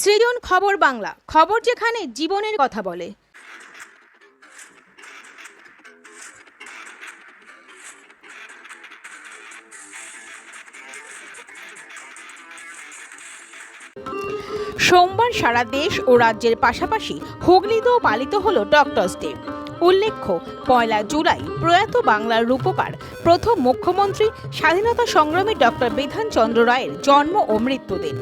সৃজন খবর বাংলা, খবর যেখানে জীবনের কথা বলে। সোমবার সারা দেশ ও রাজ্যের পাশাপাশি হুগলিতেও পালিত হল ডক্টরস ডে উল্লেখ্য, পয়লা জুলাই প্রয়াত বাংলার রূপকার, প্রথম মুখ্যমন্ত্রী স্বাধীনতা সংগ্রামী ডক্টর বিধানচন্দ্র রায়ের জন্ম ও মৃত্যুদিন।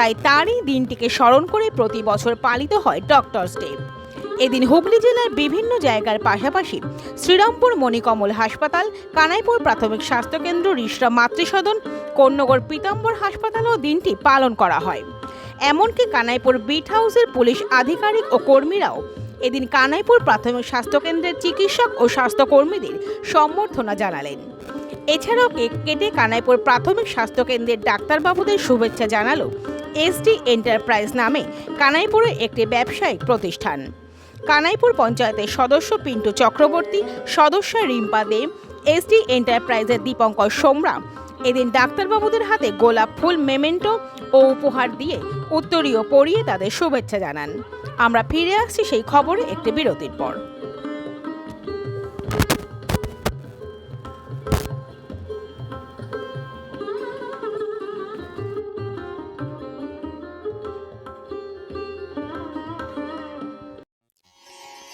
তাই তারই দিনটিকে স্মরণ করে প্রতি বছর পালিত হয় ডক্টরস ডে এদিন হুগলি জেলার বিভিন্ন জায়গার পাশাপাশি শ্রীরামপুর মণিকমল হাসপাতাল, কানাইপুর প্রাথমিক স্বাস্থ্যকেন্দ্র, রিসরা মাতৃসদন কন্যগর পীতাম্বর হাসপাতালেও দিনটি পালন করা হয়। এমনকি কানাইপুর বিট হাউসের পুলিশ আধিকারিক ও কর্মীরাও এদিন কানাইপুর প্রাথমিক স্বাস্থ্যকেন্দ্রের চিকিৎসক ও স্বাস্থ্যকর্মীদের সম্বর্ধনা জানালেন। এছাড়াও কেক কেটে কানাইপুর প্রাথমিক স্বাস্থ্যকেন্দ্রের ডাক্তারবাবুদের শুভেচ্ছা জানালো এসডি এন্টারপ্রাইজ নামে কানাইপুরে একটি ব্যবসায়িক প্রতিষ্ঠান। কানাইপুর পঞ্চায়েতের সদস্য পিন্টু চক্রবর্তী, সদস্য রিম্পা দে এসডি এন্টারপ্রাইজের দীপঙ্কর সোমরা, এদিন ডাক্তারবাবুদের হাতে গোলাপ ফুল, মেমেন্টো ও উপহার দিয়ে উত্তরীয় পরিয়ে তাদের শুভেচ্ছা জানান। আমরা ফিরে আসছি সেই খবরে একটি বিরতির পর।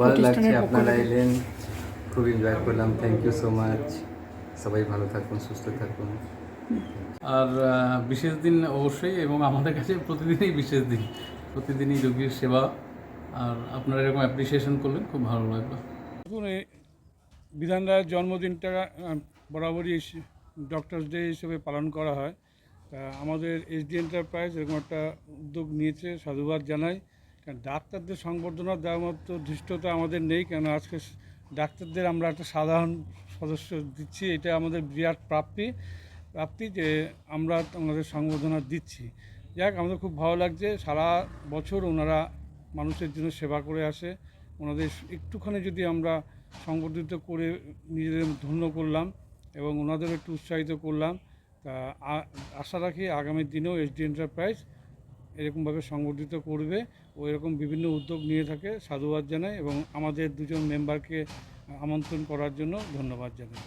ভালো লাগছে আপনারা এলেন খুব এনজয় করলাম থ্যাংক ইউ সো মাচ সবাই ভালো থাকুন সুস্থ থাকুন। আর বিশেষ দিন অবশ্যই এবং আমাদের কাছে প্রতিদিনই বিশেষ দিন। প্রতিদিনই রোগীর সেবা। আর আপনারা এরকম অ্যাপ্রিসিয়েশন করলেন খুব ভালো লাগল দেখুন এই বিধান রায়ের জন্মদিনটা বরাবরই ডক্টরস ডে হিসেবে পালন করা হয়। তা আমাদের এসডি এন্টারপ্রাইজ এরকম একটা উদ্যোগ নিয়েছে সাধুবাদ জানাই। ডাক্তারদের সংবর্ধনা দেওয়ার মতো ধৃষ্টতা আমাদের নেই, কেন? আজকে ডাক্তারদের আমরা একটা সাধারণ সদস্য দিচ্ছি, এটা আমাদের বিরাট প্রাপ্তি প্রাপ্তি যে আমরা আমাদের সংবর্ধনা দিচ্ছি। যাক, আমাদের খুব ভালো লাগছে, সারা বছর ওনারা মানুষের জন্য সেবা করে আসে, ওনাদের একটুখানি যদি আমরা সংবর্ধিত করে নিজেদের ধন্য করলাম এবং ওনাদেরও একটু উৎসাহিত করলাম, তা আশা রাখি আগামী দিনেও এসডি এন্টারপ্রাইজ এরকমভাবে সংগঠিত করবে ও এরকম বিভিন্ন উদ্যোগ নিয়ে থাকে। সাধুবাদ জানাই এবং আমাদের দুজন মেম্বারকে আমন্ত্রণ করার জন্য ধন্যবাদ জানাই।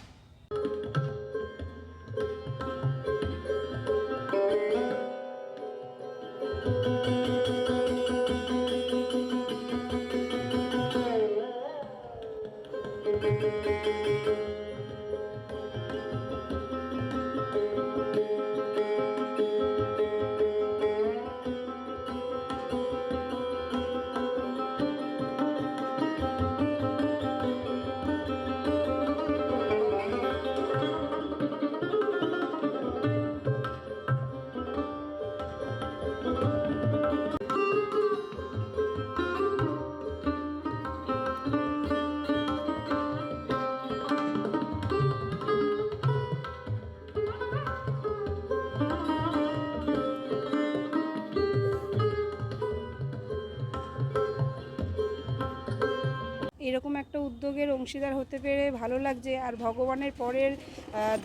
এরকম একটা উদ্যোগের অংশীদার হতে পেরে ভালো লাগছে। আর ভগবানের পরের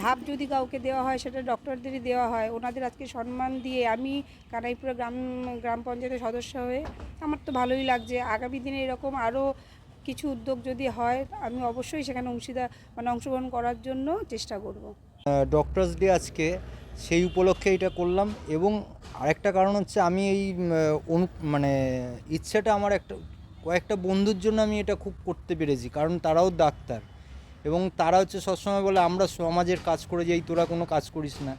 ধাপ যদি কাউকে দেওয়া হয়, সেটা ডক্টরদেরই দেওয়া হয়। ওনাদের আজকে সম্মান দিয়ে আমি কানাইপুরা গ্রাম গ্রাম পঞ্চায়েতের সদস্য হয়ে আমার তো ভালোই লাগছে। আগামী দিনে এরকম আরও কিছু উদ্যোগ যদি হয়, আমি অবশ্যই সেখানে অংশীদার মানে অংশগ্রহণ করার জন্য চেষ্টা করব। ডক্টরস ডে আজকে, সেই উপলক্ষে এটা করলাম এবং আরেকটা কারণ হচ্ছে আমি এই অনু মানে ইচ্ছাটা আমার একটা কয়েকটা বন্ধুর জন্য আমি এটা খুব করতে পেরেছি কারণ তারাও ডাক্তার। এবং তারা হচ্ছে সবসময় বলে আমরা সমাজের কাজ করে যাই তোরা কোনো কাজ করিস না।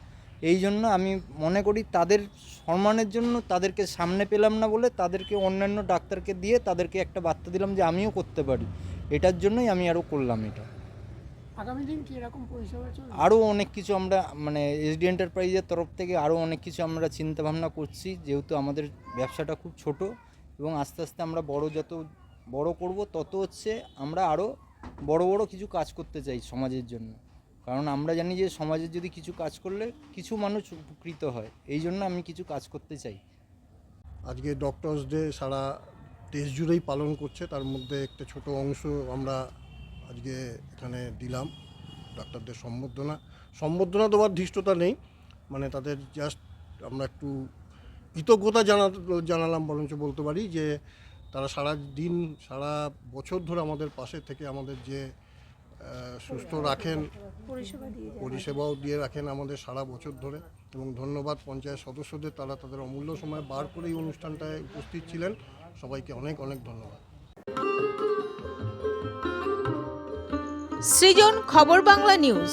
এই জন্য আমি মনে করি তাদের সম্মানের জন্য তাদেরকে সামনে পেলাম না বলে তাদেরকে অন্যান্য ডাক্তারকে দিয়ে তাদেরকে একটা বার্তা দিলাম যে আমিও করতে পারি। এটার জন্যই আমি আরও করলাম এটা। আগামী দিন কি এরকম পরিষেবা আরও অনেক কিছু আমরা মানে এসডি এন্টারপ্রাইজের তরফ থেকে আরও অনেক কিছু আমরা চিন্তা ভাবনা করছি যেহেতু আমাদের ব্যবসাটা খুব ছোট। এবং আস্তে আস্তে আমরা বড় যত বড় করব, তত হচ্ছে আমরা আরও বড় বড় কিছু কাজ করতে চাই সমাজের জন্য। কারণ আমরা জানি যে সমাজের যদি কিছু কাজ করলে কিছু মানুষ উপকৃত হয়, এই জন্য আমি কিছু কাজ করতে চাই। আজকে ডক্টরস ডে সারা দেশ জুড়েই পালন করছে, তার মধ্যে একটা ছোট অংশ আমরা আজকে এখানে দিলাম ডাক্তারদের সম্বর্ধনা। সম্বর্ধনা দেওয়ার ধৃষ্টতা নেই মানে তাদের জাস্ট আমরা একটু কৃতজ্ঞতা জানা জানালাম বরঞ্চ বলতে পারি যে তারা সারা দিন সারা বছর ধরে আমাদের পাশে থেকে আমাদের যে সুস্থ রাখেন পরিষেবা দিয়ে যায় পরিষেবাও দিয়ে রাখেন আমাদের সারা বছর ধরে। এবং ধন্যবাদ পঞ্চায়েত সদস্যদের তারা তাদের অমূল্য সময় বার করে এই অনুষ্ঠানটায় উপস্থিত ছিলেন। সবাইকে অনেক অনেক ধন্যবাদ। সৃজন খবর বাংলা নিউজ।